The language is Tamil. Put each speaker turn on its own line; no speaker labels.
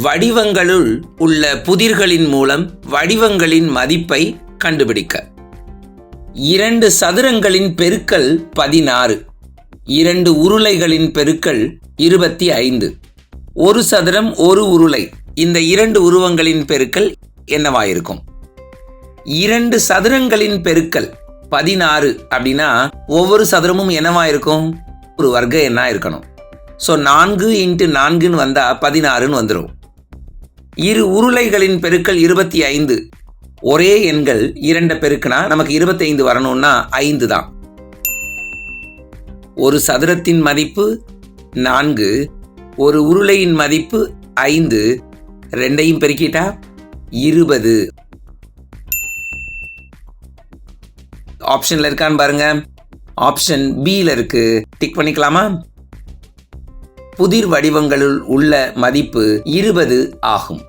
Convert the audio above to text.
வடிவங்களுள் உள்ள புதிர்களின் மூலம் வடிவங்களின் மதிப்பை கண்டுபிடிக்க. இரண்டு சதுரங்களின் பெருக்கல் பதினாறு. இரண்டு உருளைகளின் பெருக்கல் இருபத்தி ஐந்து. ஒரு சதுரம் ஒரு உருளை. இந்த இரண்டு உருவங்களின் பெருக்கல் என்னவாயிருக்கும்? இரண்டு சதுரங்களின் பெருக்கல் பதினாறு அப்படின்னா ஒவ்வொரு சதுரமும் என்னவா இருக்கும் ஒரு வர்க்க எண்ணா இருக்கணும். ஸோ நான்கு இன்ட்டு நான்குன்னு வந்தால் பதினாறுன்னு வந்துடும் இரு உருளைகளின் பெருக்கள் இருபத்தி ஐந்து. ஒரே எண்கள் இரண்ட பெருக்குனா நமக்கு இருபத்தைந்து வரணும்னா ஐந்து தான். ஒரு சதுரத்தின் மதிப்பு நான்கு ஒரு உருளையின் மதிப்பு ஐந்து ரெண்டையும் பெருக்கிட்டா இருபது. ஆப்ஷன்ல இருக்கான்னு பாருங்க. ஆப்ஷன் பியில் இருக்கு. டிக் பண்ணிக்கலாமா? புதிர் வடிவங்களுள் உள்ள மதிப்பு இருபது ஆகும்.